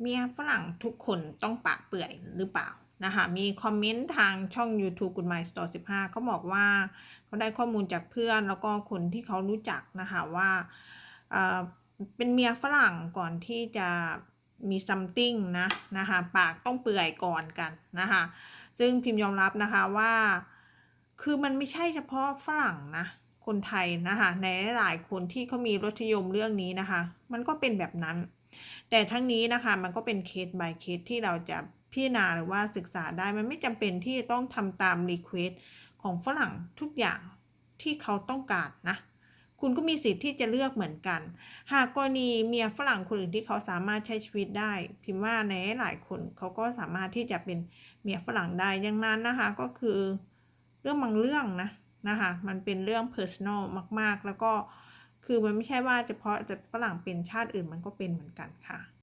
เมียฝรั่งทุกคนต้องปากเปื่อยหรือเปล่านะคะมีคอมเมนต์ทางช่อง YouTube Good My Store 15เขาบอกว่าเขาได้ข้อมูลจากเพื่อนแล้วก็คนที่เขารู้จักนะคะว่าเเป็นเมียฝรั่งก่อนที่จะมี something นะนะคะปากต้องเปื่อยก่อนกันนะคะซึ่งพิมพ์ยอมรับนะคะว่า คือมันไม่ใช่เฉพาะฝรั่งนะ คนไทยนะคะในหลายคนที่เขามีรสนิยมเรื่องนี้นะคะ มันก็เป็นแบบนั้น แต่ทั้งนี้นะคะมันก็เป็นเคส by เคสที่เราจะพิจารณาหรือว่าศึกษาได้มันไม่จำเป็นที่จะต้องทำตามรีเควสของฝรั่งทุกอย่างที่เขาต้องการนะคุณก็มีสิทธิ์ที่จะเลือกเหมือนกัน หากกรณีเมียฝรั่งคนอื่นที่เขาสามารถใช้ชีวิตได้ พิมพ์ว่าในหลายคนเขาก็สามารถที่จะเป็นเมียฝรั่งได้อย่างนั้นนะคะ ก็คือเรื่องบางเรื่องนะ นะคะมันเป็นเรื่อง personal มาก ๆ แล้วก็คือมันไม่ใช่ว่าเฉพาะแต่ฝรั่งเป็นชาติอื่นมันก็เป็นเหมือนกันค่ะ